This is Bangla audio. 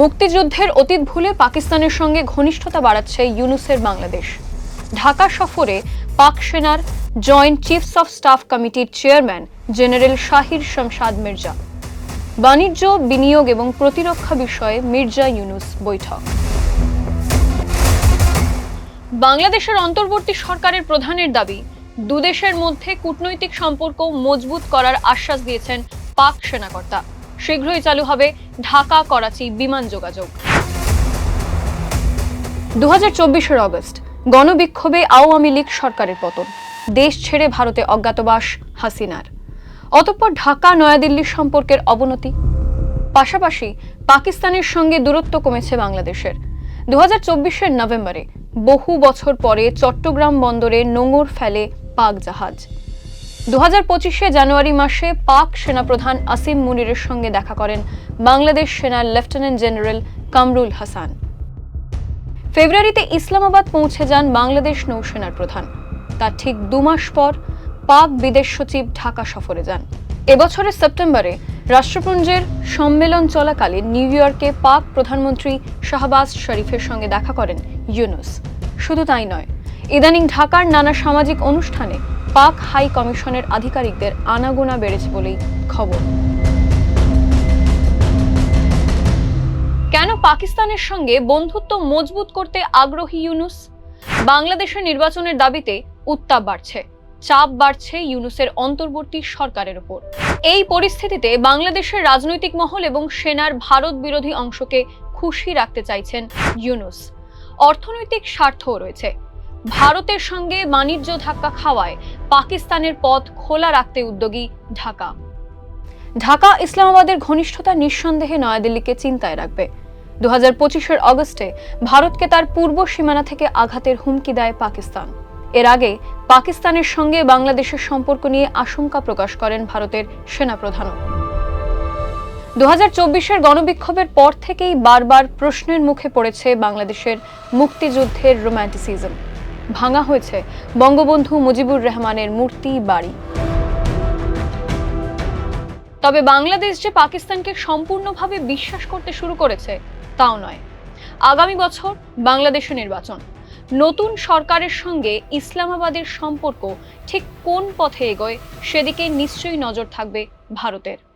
মুক্তিযুদ্ধের অতীত ভুলে পাকিস্তানের সঙ্গে ঘনিষ্ঠতা বাড়াচ্ছে ইউনুসের বাংলাদেশ। ঢাকা সফরে পাক সেনার জয়েন্ট চিফস অফ স্টাফ কমিটির চেয়ারম্যান জেনারেল শাহির শমশাদ মির্জা। বাণিজ্য, বিনিয়োগ এবং প্রতিরক্ষা বিষয়ে মির্জা ইউনুস বৈঠক। বাংলাদেশের অন্তর্বর্তী সরকারের প্রধানের দাবি, দুদেশের মধ্যে কূটনৈতিক সম্পর্ক মজবুত করার আশ্বাস দিয়েছেন পাক সেনাকর্তা। শীঘ্রই চালু হবে ঢাকা করাচি বিমান যোগাযোগ। দু হাজার চব্বিশের অগস্ট, গণবিক্ষোভে আওয়ামী লীগ সরকারের পতন। দেশ ছেড়ে ভারতে অজ্ঞাতবাস হাসিনার। অতঃপর ঢাকা, নয়াদিল্লির সম্পর্কের অবনতি। পাশাপাশি পাকিস্তানের সঙ্গে দূরত্ব কমেছে বাংলাদেশের। দু হাজার নভেম্বরে বহু বছর পরে চট্টগ্রাম বন্দরে নোঙর ফেলে পাক জাহাজ। দু জানুয়ারি মাসে পাক সেনাপ্রধান আসিম মুনিরের সঙ্গে দেখা করেন বাংলাদেশ সেনার লেফটেন্যান্ট জেনারেল কামরুল হাসান। ফেব্রুয়ারিতে ইসলামাবাদ পৌঁছে যান বাংলাদেশ নৌসেনার প্রধান। তার ঠিক দু মাস পর পাক বিদেশ সচিব ঢাকা সফরে যান। এবছরের সেপ্টেম্বরে রাষ্ট্রপুঞ্জের সম্মেলন চলাকালীন নিউ ইয়র্কে পাক প্রধানমন্ত্রী শাহবাজ শরীফের সঙ্গে দেখা করেন ইউনুস। শুধু তাই নয়, ইদানিং ঢাকার নানা সামাজিক অনুষ্ঠানে পাক হাই কমিশনের আধিকারিকদের আনাগোনা বেড়েছে বলেই খবর। কেন পাকিস্তানের সঙ্গে বন্ধুত্ব মজবুত করতে আগ্রহী ইউনুস? বাংলাদেশের নির্বাচনের দাবিতে উত্তাপ বাড়ছে, চাপ বাড়ছে ইউনুসের অন্তর্বর্তী সরকারের উপর এই পরিস্থিতিতে বাংলাদেশের রাজনৈতিক মহল এবং সেনার ভারত বিরোধী অংশকে খুশি রাখতে চাইছেন ইউনুস। অর্থনৈতিক স্বার্থও রয়েছে ভারতের সঙ্গে বাণিজ্য ধাক্কা খাওয়ায় পাকিস্তানের পথ খোলা রাখতে উদ্যোগী ঢাকা। ঢাকা ইসলামাবাদের ঘনিষ্ঠতা নিঃসন্দেহে নয়াদিল্লিকে চিন্তায় রাখবে। দু হাজার পঁচিশের অগস্টে ভারতকে তার পূর্ব সীমানা থেকে আঘাতের হুমকি দেয় পাকিস্তান। এর আগে পাকিস্তানের সঙ্গে বাংলাদেশের সম্পর্ক নিয়ে আশঙ্কা প্রকাশ করেন ভারতের সেনাপ্রধানও। দু হাজার চব্বিশের গণবিক্ষোভের পর থেকেই বারবার প্রশ্নের মুখে পড়েছে বাংলাদেশের মুক্তিযুদ্ধের রোম্যান্টিসিজম। ভাঙা হয়েছে বঙ্গবন্ধু মুজিবুর রহমানের মূর্তি বাড়ি। তবে বাংলাদেশ যে পাকিস্তানকে সম্পূর্ণভাবে বিশ্বাস করতে শুরু করেছে, তাও নয়। আগামী বছর বাংলাদেশে নির্বাচন। নতুন সরকারের সঙ্গে ইসলামাবাদের সম্পর্ক ঠিক কোন পথে এগোয়, সেদিকে নিশ্চয়ই নজর থাকবে ভারতের।